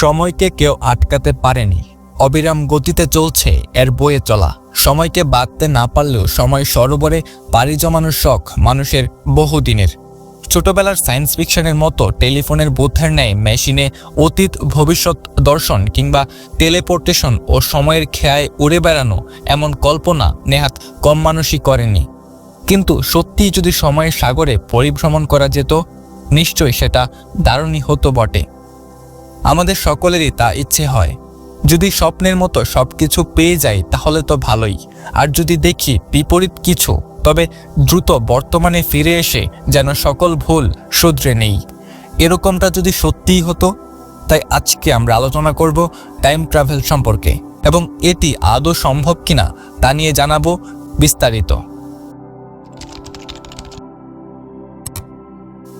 সময়কে কেউ আটকাতে পারেনি। অবিরাম গতিতে চলছে এর বয়ে চলা। সময়কে বাঁধতে না পারলেও সময় সরোবরে পাড়ি জমানোর শখ মানুষের বহুদিনের। ছোটবেলার সায়েন্স ফিকশনের মতো টেলিফোনের বুদ্ধের ন্যায় মেশিনে অতীত, ভবিষ্যৎ দর্শন কিংবা টেলিপোর্টেশন ও সময়ের খেয়ায় উড়ে বেড়ানো এমন কল্পনা নেহাত কম মানুষই করেনি। কিন্তু সত্যিই যদি সময়ের সাগরে পরিভ্রমণ করা যেত, নিশ্চয়ই সেটা দারুণই হতো বটে। আমাদের সকলেরই তা ইচ্ছে হয়। যদি স্বপ্নের মতো সব কিছু পেয়ে যাই, তাহলে তো ভালোই। আর যদি দেখি বিপরীত কিছু, তবে দ্রুত বর্তমানে ফিরে এসে যেন সকল ভুল শুধরে নেই। এরকমটা যদি সত্যিই হতো, তাই আজকে আমরা আলোচনা করব টাইম ট্রাভেল সম্পর্কে এবং এটি আদৌ সম্ভব কিনা তা নিয়ে জানাব বিস্তারিত।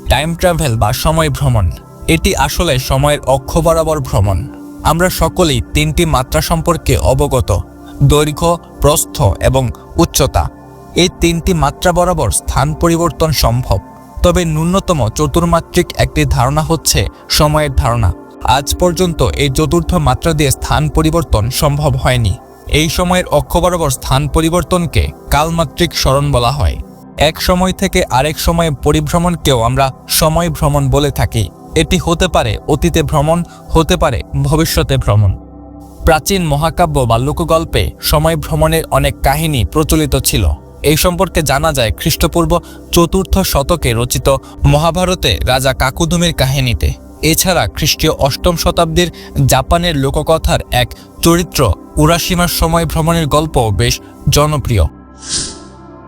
টাইম ট্রাভেল বা সময় ভ্রমণ। এটি আসলে সময়ের অক্ষ বরাবর ভ্রমণ। আমরা সকলেই তিনটি মাত্রা সম্পর্কে অবগত, দৈর্ঘ্য, প্রস্থ এবং উচ্চতা। এই তিনটি মাত্রা বরাবর স্থান পরিবর্তন সম্ভব। তবে ন্যূনতম চতুর্মাত্রিক একটি ধারণা হচ্ছে সময়ের ধারণা। আজ পর্যন্ত এই চতুর্থ মাত্রা দিয়ে স্থান পরিবর্তন সম্ভব হয়নি। এই সময়ের অক্ষ বরাবর স্থান পরিবর্তনকে কালমাত্রিক স্মরণ বলা হয়। এক সময় থেকে আরেক সময়ে পরিভ্রমণকেও আমরা সময় ভ্রমণ বলে থাকি। এটি হতে পারে অতীতে ভ্রমণ, হতে পারে ভবিষ্যতে ভ্রমণ। প্রাচীন মহাকাব্য বা লোকগল্পে সময় ভ্রমণের অনেক কাহিনী প্রচলিত ছিল। এই সম্পর্কে জানা যায় খ্রিস্টপূর্ব চতুর্থ শতকে রচিত মহাভারতে রাজা কাকুদুমের কাহিনীতে। এছাড়া খ্রিস্টীয় অষ্টম শতাব্দীর জাপানের লোককথার এক চরিত্র উরাসীমার সময় ভ্রমণের গল্প বেশ জনপ্রিয়।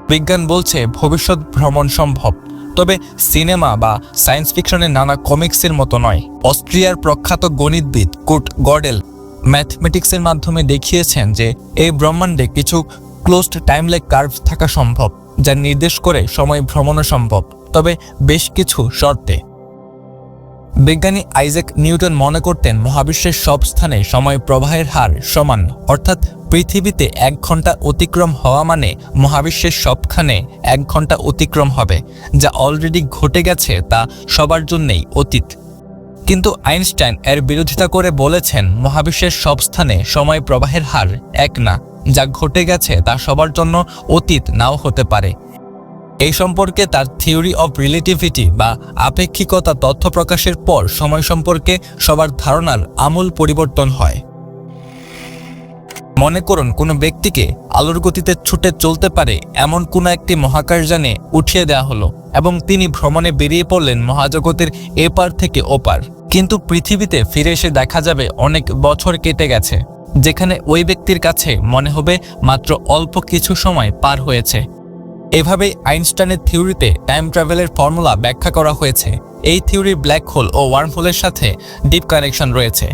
বিজ্ঞান বলছে ভবিষ্যৎ ভ্রমণ সম্ভব। তবে সিনেমা বা সায়েন্স ফিকশনের নানা কমিক্সের মতো নয়। অস্ট্রিয়ার প্রখ্যাত গণিতবিদ কুট গডেল ম্যাথমেটিক্সের মাধ্যমে দেখিয়েছেন যে এই ব্রহ্মাণ্ডে কিছু ক্লোজড টাইমলাইক কার্ভ থাকা সম্ভব, যা নির্দেশ করে সময় ভ্রমণও সম্ভব। তবে বেশ কিছু শর্তে বিজ্ঞানী আইজাক নিউটন মনে করতেন মহাবিশ্বের সব স্থানে সময় প্রবাহের হার সমান, অর্থাৎ পৃথিবীতে এক ঘণ্টা অতিক্রম হওয়া মানে মহাবিশ্বের সবখানে এক ঘণ্টা অতিক্রম হবে, যা অলরেডি ঘটে গেছে তা সবার জন্যেই অতীত। কিন্তু আইনস্টাইন এর বিরোধিতা করে বলেছেন মহাবিশ্বের সব স্থানে সময় প্রবাহের হার এক না, যা ঘটে গেছে তা সবার জন্য অতীত নাও হতে পারে। এই সম্পর্কে তার থিওরি অফ রিলেটিভিটি বা আপেক্ষিকতা তথ্য প্রকাশের পর সময় সম্পর্কে সবার ধারণার আমূল পরিবর্তন হয়। মনে করুন, কোনো ব্যক্তিকে আলোর গতিতে ছুটে চলতে পারে এমন কোনো একটি মহাকাশ মহাকাশযানে উঠিয়ে দেওয়া হলো এবং তিনি ভ্রমণে বেরিয়ে পড়লেন মহাজগতের এপার থেকে ওপার। কিন্তু পৃথিবীতে ফিরে এসে দেখা যাবে অনেক বছর কেটে গেছে, যেখানে ওই ব্যক্তির কাছে মনে হবে মাত্র অল্প কিছু সময় পার হয়েছে। এভাবেই আইনস্টাইনের থিওরিতে টাইম ট্রাভেলের ফর্মুলা ব্যাখ্যা করা হয়েছে। এই থিওরি ব্ল্যাক হোল ও ওয়ার্ম হোলের সাথে ডিপ কানেকশন রয়েছে।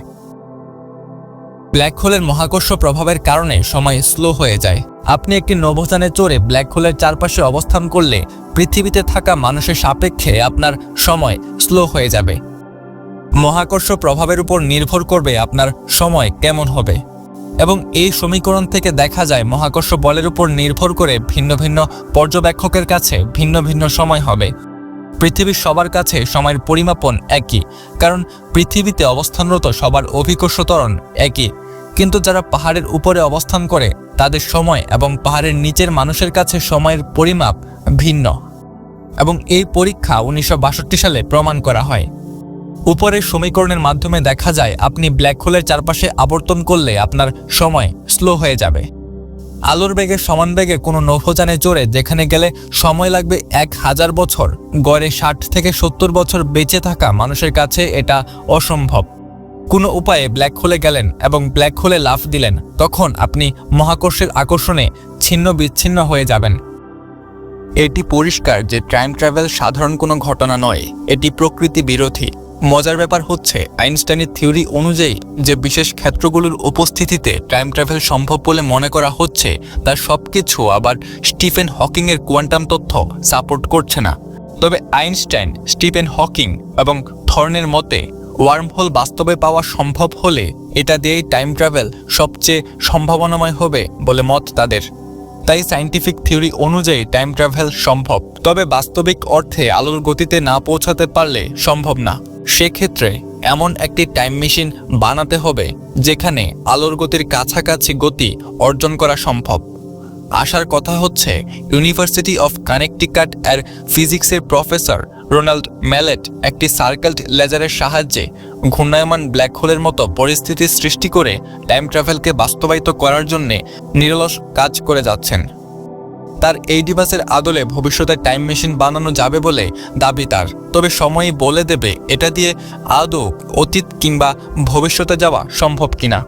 ব্ল্যাক হোলের মহাকর্ষ প্রভাবের কারণে সময় স্লো হয়ে যায়। আপনি একটি নভোযানে চড়ে ব্ল্যাক হোলের চারপাশে অবস্থান করলে পৃথিবীতে থাকা মানুষের সাপেক্ষে আপনার সময় স্লো হয়ে যাবে। মহাকর্ষ প্রভাবের উপর নির্ভর করবে আপনার সময় কেমন হবে। এবং এই সমীকরণ থেকে দেখা যায় মহাকর্ষ বলের উপর নির্ভর করে ভিন্ন ভিন্ন পর্যবেক্ষকের কাছে ভিন্ন ভিন্ন সময় হবে। পৃথিবীর সবার কাছে সময়ের পরিমাপন একই, কারণ পৃথিবীতে অবস্থানরত সবার অভিকর্ষ ত্বরণ একই। কিন্তু যারা পাহাড়ের উপরে অবস্থান করে, তাদের সময় এবং পাহাড়ের নিচের মানুষের কাছে সময়ের পরিমাপ ভিন্ন। এবং এই পরীক্ষা উনিশশো বাষট্টি সালে প্রমাণ করা হয়। উপরের সমীকরণের মাধ্যমে দেখা যায় আপনি ব্ল্যাক হোলের চারপাশে আবর্তন করলে আপনার সময় স্লো হয়ে যাবে। আলোর বেগে, সমান বেগে কোনো নৌভোযানে চড়ে যেখানে গেলে সময় লাগবে এক হাজার বছর, গড়ে ষাট থেকে সত্তর বছর বেঁচে থাকা মানুষের কাছে এটা অসম্ভব। কোনো উপায়ে ব্ল্যাক হোলে গেলেন এবং ব্ল্যাক হোলে লাফ দিলেন, তখন আপনি মহাকর্ষের আকর্ষণে ছিন্ন বিচ্ছিন্ন হয়ে যাবেন। এটি পরিষ্কার যে টাইম ট্রাভেল সাধারণ কোনো ঘটনা নয়, এটি প্রকৃতি বিরোধী। মজার ব্যাপার হচ্ছে, আইনস্টাইনের থিওরি অনুযায়ী যে বিশেষ ক্ষেত্রগুলোর উপস্থিতিতে টাইম ট্রাভেল সম্ভব বলে মনে করা হচ্ছে তার সবকিছু আবার স্টিফেন হকিংয়ের কোয়ান্টাম তথ্য সাপোর্ট করছে না। তবে আইনস্টাইন, স্টিফেন হকিং এবং থর্নের মতে, ওয়ার্মহোল বাস্তবে পাওয়া সম্ভব হলে এটা দিয়েই টাইম ট্রাভেল সবচেয়ে সম্ভাবনাময় হবে বলে মত তাদের। তাই সাইন্টিফিক থিওরি অনুযায়ী টাইম ট্রাভেল সম্ভব, তবে বাস্তবিক অর্থে আলোর গতিতে না পৌঁছাতে পারলে সম্ভব না। সেক্ষেত্রে এমন একটি টাইম মেশিন বানাতে হবে যেখানে আলোর গতির কাছাকাছি গতি অর্জন করা সম্ভব। আসার কথা হচ্ছে ইউনিভার্সিটি অফ কানেকটিকাট এর ফিজিক্সের প্রফেসর রোনাল্ড ম্যালেট একটি সার্কেলড লেজারের সাহায্যে ঘূর্ণায়মান ব্ল্যাক হোলের মতো পরিস্থিতির সৃষ্টি করে টাইম ট্রাভেলকে বাস্তবায়িত করার জন্য নিরলস কাজ করে যাচ্ছেন। তার এই ডিভাইসের আদলে ভবিষ্যতে টাইম মেশিন বানানো যাবে বলে দাবি তার। তবে সময়ই বলে দেবে এটা দিয়ে আদৌ অতীত কিংবা ভবিষ্যতে যাওয়া সম্ভব কিনা।